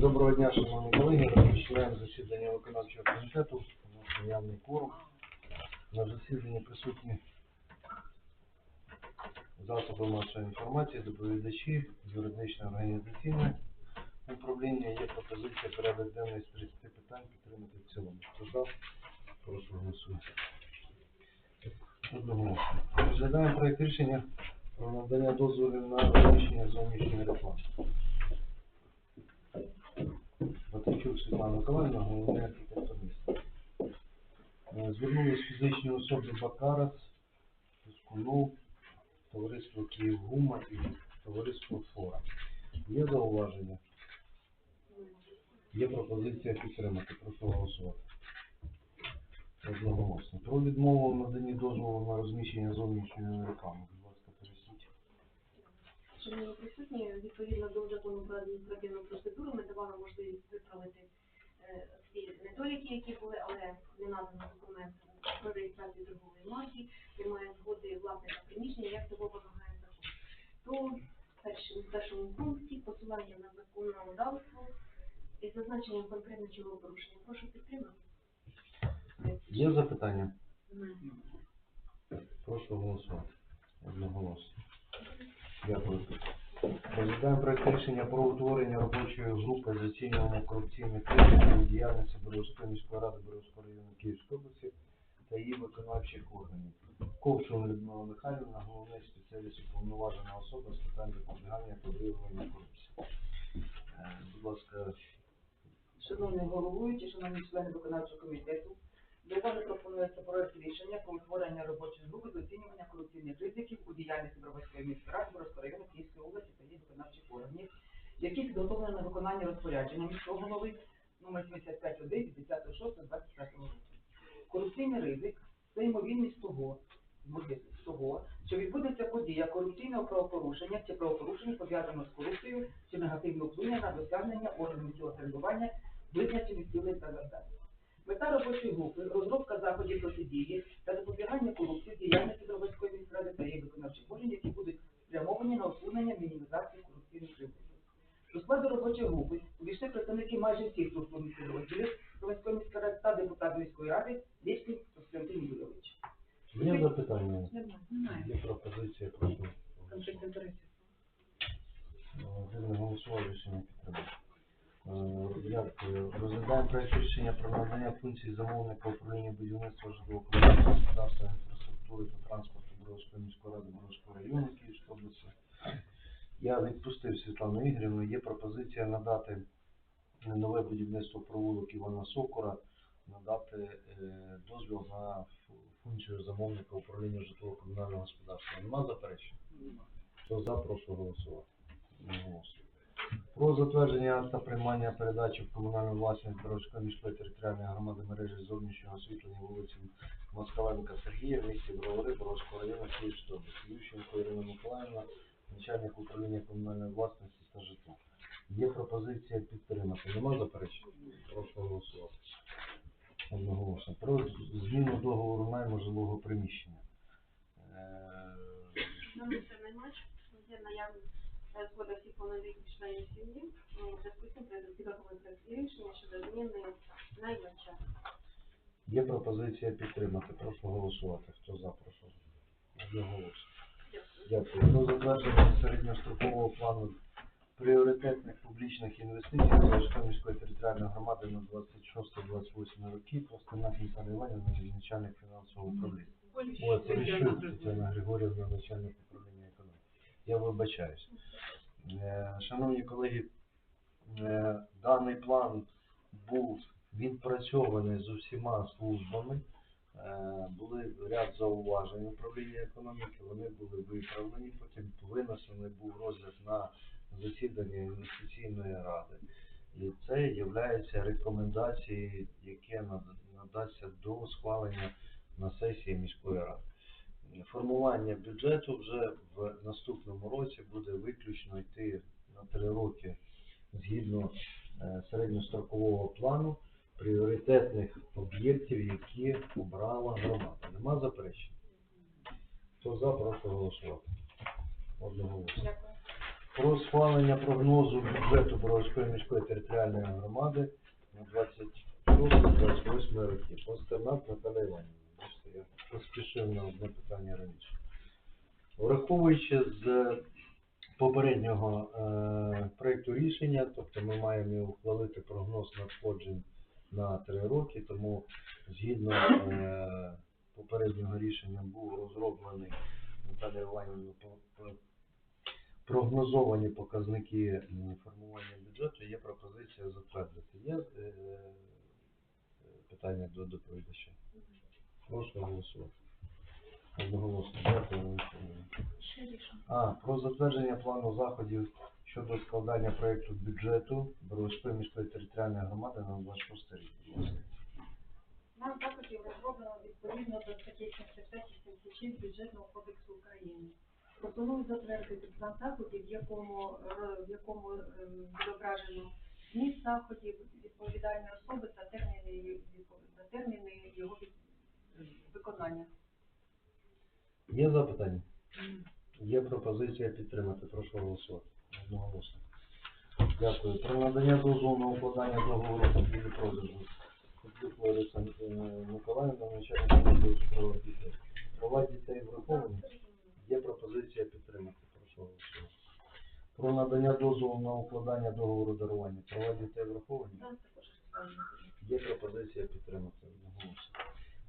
Доброго дня, шановні колеги. Розпочинаємо засідання виконавчого комітету. У нас наявний кворум. На засіданні присутні засоби масової інформації, доповідачі, юридичне організаційне управління. Є пропозиція порядок денний з 30 питань підтримати в цілому. Хто за? Прошу голосувати. Розглядаємо проєкт рішення про надання дозволів на розміщення зовнішньої реклами. Батичук Світлана Миколаївна, головний архітектор Звернулись фізичні особи Бакарас, Пускунов, товариство Київгума і товариство Фора. Є зауваження? Є пропозиція підтримати. Прошу голосувати. Одноголосно. Про відмову в наданні дозволу на розміщення зовнішньої реклами. Ласка. Шановні присутні, відповідно до закону про адміністративну процедуру ми давали можливість виправити е, ті недоліки, які були, але не надано документ про реєстрацію торгової марки, немає згоди власника приміщення, як того вимагає закон. То в першому пункті посилання на законодавство із зазначенням конкретно чого порушення. Прошу підтримати. Є запитання? Прошу голосувати. Одноголосно. Дякую. Розглядаємо проект рішення про утворення робочої групи з оцінювання корупційних ризиків діяльності Боровської міської ради Боровського району Київської області та її виконавчих органів. Ковшова Людмила Михайлівна, головний спеціаліст уповноважена особа з питань запобігання та виявлення корупції. Е, Будь ласка, Шановний головуючий, шановні члени виконавчого комітету, до уваги пропонується проект рішення про утворення робочої групи з оцінювання корупційних ризиків у діяльності Броварської міської ради Броварського району Київської області та її виконавчих органів, які підготовлені на виконання розпорядження міського голови номер 75 від 10.06.25 року. Корупційний ризик це ймовірність того, ймовірність того, що відбудеться подія корупційного правопорушення чи правопорушення пов'язаного з корупцією чи негативно вплине на досягнення органів самоврядування визначених цілей та завдань. Мета робочої групи розробка заходів протидії та запобігання корупції діяльності Дробовської міськради та її виконавчих органів, які будуть спрямовані на усунення мінімізації корупційних ризиків. До складу робочої групи увійшли представники майже всіх структурних підрозділів Дробовської міської ради та депутат міської ради Лєцький Костянтин Юрійович. є запитання? Є пропозиція, прошу. Конфлікт інтересів. Ви не голосували рішення підтримати. Е, Дякую. Розглядаємо проект рішення про надання функцій замовника управління будівництва житлово-комунального господарства, інфраструктури та транспорту Боровської міської ради Боровського району Київської області. Я відпустив Світлану Ігорівну. Є пропозиція надати нове будівництво провулок Івана Сокора, надати е, дозвіл на функцію замовника управління житлово-комунального господарства. Нема заперечень? Хто за, прошу голосувати. Одноголосно. Про затвердження акта приймання передачі в комунальну власність Боровської міської територіальної громади мережі зовнішнього освітлення вулиці Москаленка Сергія в місті Бровари Боровського району Київської області. Ющенко Ірина Миколаївна, начальник управління комунальної власності та житла. Є пропозиція підтримати. Нема заперечень? Прошу голосувати. Одноголосно. Про зміну договору найму жилого приміщення. Е, Нам це наймач, є наявність е, згода всіх повнолітніх членів сім'ї. Ну, В зв'язку з цим підготовлений проект рішення щодо. Є пропозиція підтримати. Прошу голосувати. Хто за, прошу. Одноголосно. Дякую. Дякую. Про затвердження середньострокового плану пріоритетних публічних інвестицій Залишка міської територіальної громади на 26-28 роки. Просто Віталій Іванівна, начальник фінансового управління. Ой, Поліщук Тетяна Григорівна, начальник управління економіки. Я вибачаюсь. Е, Шановні колеги, е, даний план був відпрацьований з усіма службами. Е, Були ряд зауважень управління економіки, вони були виправлені, потім винесений був розгляд на засідання інвестиційної ради. І це є рекомендацією, яке над- надасться до схвалення на сесії міської ради. Формування бюджету вже в наступному році буде виключно йти на три роки згідно середньострокового плану пріоритетних об'єктів, які обрала громада. Нема заперечень? Хто за, прошу голосувати. Одноголосно. Про схвалення прогнозу бюджету Боровської міської територіальної громади на 26-28 роки. Пастернак Наталя Іванівна. Я поспішив на одне питання раніше. Враховуючи з попереднього е, проекту рішення, тобто ми маємо ухвалити прогноз надходжень на три роки, тому згідно е, попереднього рішення був розроблений Наталія Іванівна прогнозовані показники формування бюджету. Є пропозиція затвердити. Є е, питання до доповідача? Прошу голосувати. Одноголосно. Дякую. А, про затвердження плану заходів щодо складання проєкту бюджету Боровської міської територіальної громади на 26 рік. Нам також розроблено відповідно до статті 75-76 Бюджетного кодексу України. Пропоную затвердити план заходів, в якому, е, в якому ем, відображено зміст заходів, відповідальні особи та терміни, та терміни його виконання. Є запитання? Є пропозиція підтримати. Прошу голосувати. Одноголосно. Дякую. Про надання дозволу на укладання договору купівлі продажу. Куплюк Лариса Миколаївна, начальник відділу справ дітей. Права дітей враховані. Є пропозиція підтримати. Прошу голосувати. Про надання дозволу на укладання договору дарування. Права дітей враховані. Є пропозиція підтримати.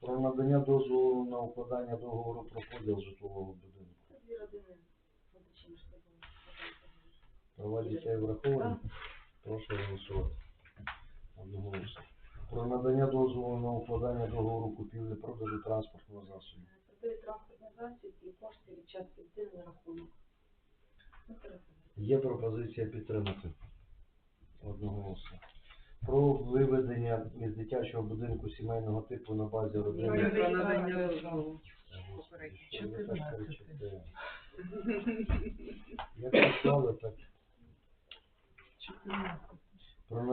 Про надання дозволу на укладання договору про поділ житлового будинку. Права дітей враховані. Прошу голосувати. Одноголосно. Про надання дозволу на укладання договору купівлі продажу транспортного засобу. Купили транспортний засіб і кошти від частки дитини на рахунок. Є пропозиція підтримати. Одноголосно. Про виведення із дитячого будинку сімейного типу на базі родини. Про надання е, дозволу. Господи, 14.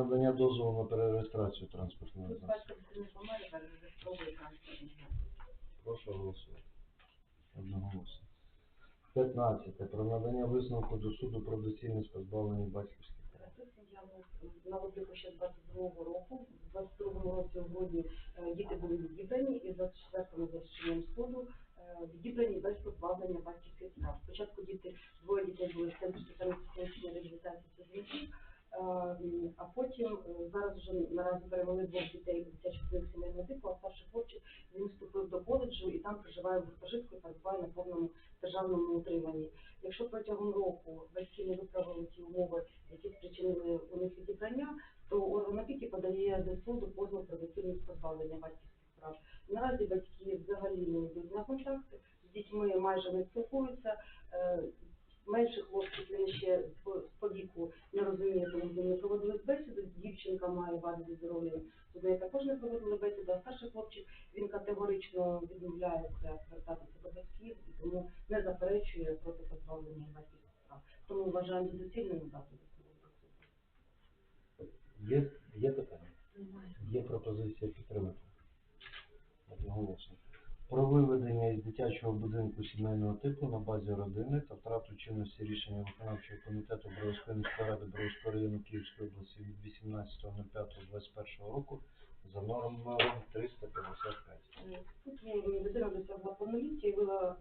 Надання дозволу на перереєстрацію транспортного Тут засобу. Прошу голосувати. Одноголосно. 15. Про надання висновку до суду про доцільність позбавлення батьківських прав. Сім'я ну, на обліку ще 22-го року. В 22-му році у грудні діти були відібрані і 24-му за рішенням суду е, відібрані без позбавлення батьківських прав. Спочатку діти, двоє дітей були в центрі реабілітації Созвінків, а потім е, зараз вже наразі перевели двох дітей дитячий будинок сімейного типу, а старший хлопчик він вступив до коледжу і там проживає в гуртожитку перебуває на повному державному утриманні. Якщо протягом року батьки не виправили ті умови, які спричинили у них відібрання, то орган опіки подає до суду позов про доцільність позбавлення батьківських прав. Наразі батьки взагалі не йдуть на контакти, з дітьми майже не спілкуються. Е, Менший хлопчик він ще по, віку не розуміє, тому з ним не проводили бесіду. Дівчинка має вади здоров'я, з нею також не проводили бесіду, а старший хлопчик він категорично відмовляється звертатися до батьків і тому не заперечує проти позбавлення батьківських прав. Тому вважаємо доцільним дати. Є, є питання? Є пропозиція підтримати. Одноголосно. Про виведення із дитячого будинку сімейного типу на базі родини та втрату чинності рішення виконавчого комітету Бровської міської ради Бровського району Київської області від 18.05.21 року за номером 355. Е, Тут дитина досягла повноліття і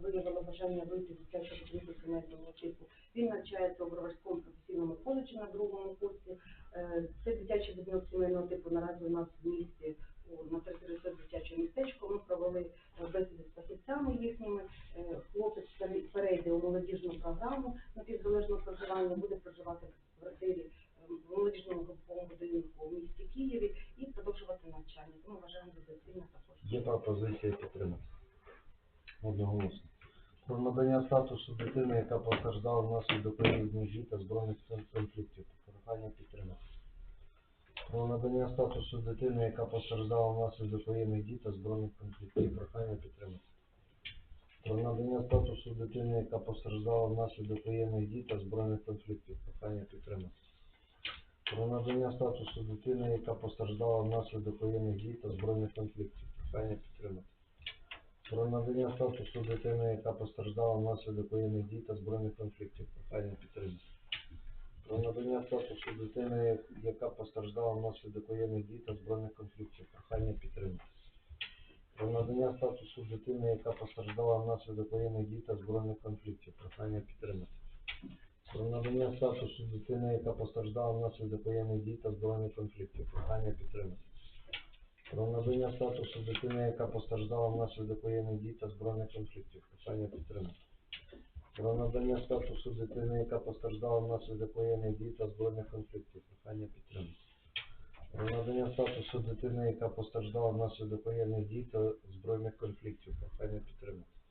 виявила бажання вийти з дитячого будинку сімейного типу. Він навчається у Броварському професійному коледжі на другому курсі. Це дитячий будинок сімейного типу наразі у нас в місті у- на території цього дитячого містечка. Ми провели е, бесіди з фахівцями їхніми. Е, Хлопець пере- перейде у молодіжну програму напівзалежного проживання, буде проживати в квартирі е, в молодіжному груповому будинку в місті Києві і продовжувати навчання. Тому вважаємо за доцільне також. Є пропозиція підтримати. Одноголосно. Про надання статусу дитини, яка постраждала внаслідок дій та збройних конфліктів. Прохання підтримати. Про надання статусу дитини, яка постраждала внаслідок воєнних дій та збройних конфліктів. Прохання підтримати. Про надання статусу дитини, яка постраждала внаслідок воєнних дій та збройних конфліктів. Прохання підтримати. Про надання статусу дитини, яка постраждала внаслідок воєнних дій та збройних конфліктів. Прохання підтримати. Про надання статусу дитини, яка постраждала внаслідок воєнних дій та збройних конфліктів. Прохання підтримати. Про надання статусу дитини, яка постраждала внаслідок воєнних дій та збройних конфліктів. Прохання підтримати. Про надання статусу дитини, яка постраждала внаслідок воєнних дій та збройних конфліктів. Прохання підтримати. Про надання статусу дитини, яка постраждала внаслідок воєнних дій та збройних конфліктів. Прохання підтримати. Про надання статусу дитини, яка постраждала внаслідок воєнних дій та збройних конфліктів. Прохання підтримати. Про надання статусу дитини, яка постраждала внаслідок воєнних дій та збройних конфліктів. Питання підтримати. Про надання статусу дитини, яка постраждала внаслідок воєнних дій та збройних конфліктів. Питання підтримати.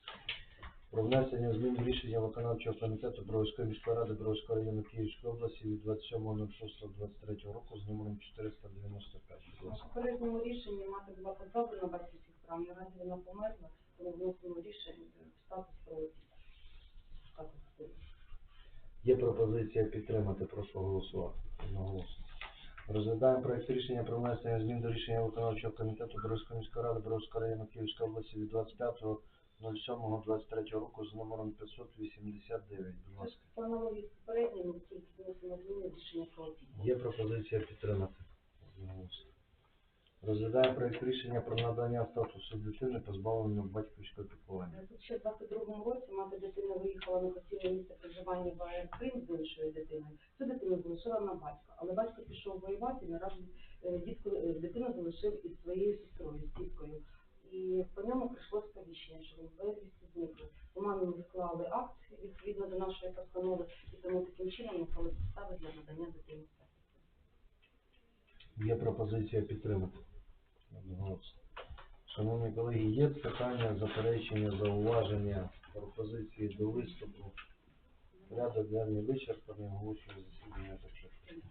Про внесення змін рішення виконавчого комітету Бровської міської ради Бровського району Київської області від 27.06.23 року з номером 495. Будь В ласка. попередньому рішенні мати була позбавлена батьківських прав, наразі вона померла, тому вносимо рішення в статус правоті. Є пропозиція підтримати, прошу голосувати. Одноголосно. Розглядаємо проект рішення про внесення змін до рішення виконавчого комітету Боровської міської ради Боровського району Київської області від 25.07.23 року з номером 589. Будь ласка. Тільки вносимо зміни рішення про. Є пропозиція підтримати. Одноголосно. Розглядаємо проект рішення про надання статусу дитини позбавленого батьківського піклування. Тут ще в 22-му році мати дитина виїхала на постійне місце проживання в АР Крим з іншою дитиною. Цю дитину залишила на батька, але батько пішов воювати, і наразі е, дітку, е, дитину залишив із своєю сестрою, з тіткою і по ньому прийшло сповіщення, що він безвісти зникли. мене відклали акт відповідно до нашої постанови, і тому таким чином ніколи підстави для надання дитини. Є пропозиція підтримати. Шановні колеги, є питання, заперечення, зауваження, пропозиції до виступу. Порядок денний вичерпаний, оголошую засідання закритим.